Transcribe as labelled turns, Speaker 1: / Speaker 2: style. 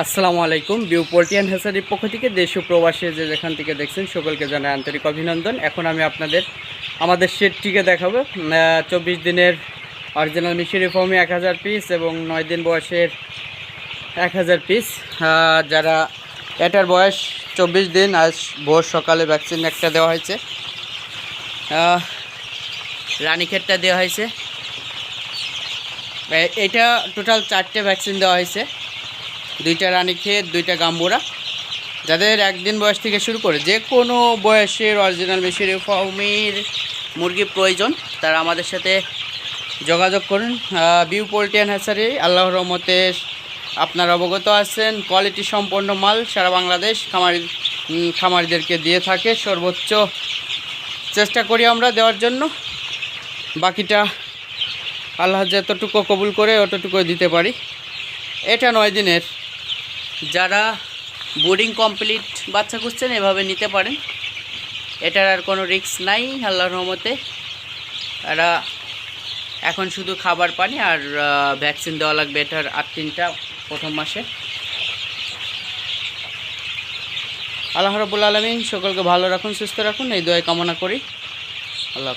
Speaker 1: আসসালামু আলাইকুম। বিউ পোল্টিয়ান হেসারির পক্ষ থেকে দেশ প্রবাসী যে যেখান থেকে দেখছেন সকলকে জানাই আন্তরিক অভিনন্দন। এখন আমি আপনাদের, আমাদের শেডটিকে দেখাবো। চব্বিশ দিনের অরিজিনাল মিশরি ফর্মে এক হাজার পিস এবং নয় দিন বয়সের এক হাজার পিস যারা এটার বয়স চব্বিশ দিন, আজ ভোর সকালে ভ্যাকসিন একটা দেওয়া হয়েছে। রানীক্ষেতটা দেওয়া হয়েছে। এটা টোটাল চারটে ভ্যাকসিন দেওয়া হয়েছে। দুইটা রানীক্ষেত দুইটা গাম্বুরা, যাদের একদিন বয়স থেকে শুরু করে যে কোনো বয়সের অরিজিনাল মিশরি ফার্মির মুরগি প্রয়োজন, তারা আমাদের সাথে যোগাযোগ করুন। বিউ পোল্ট্রিয়ান হ্যাচারি আল্লাহর রহমতে আপনারা অবগত আছেন। কোয়ালিটি সম্পন্ন মাল সারা বাংলাদেশ খামারি খামারিদেরকে দিয়ে থাকে। সর্বোচ্চ চেষ্টা করি আমরা দেওয়ার জন্য। বাকিটা আল্লাহ যতটুকু কবুল করে অতটুকু দিতে পারি। এটা নয় দিনের যারা বোর্ডিং কমপ্লিট বাচ্চা খুঁজছেন, এভাবে নিতে পারেন। এটার আর কোনো রিস্ক নাই, আল্লাহর রহমতে। এরা এখন শুধু খাবার পানি আর ভ্যাকসিন দেওয়া লাগবে। এটার আট তিনটা প্রথম মাসে। আল্লাহ রবুল আলমিন সকলকে ভালো রাখুন, সুস্থ রাখুন। এই দয়া কামনা করি। আল্লাহ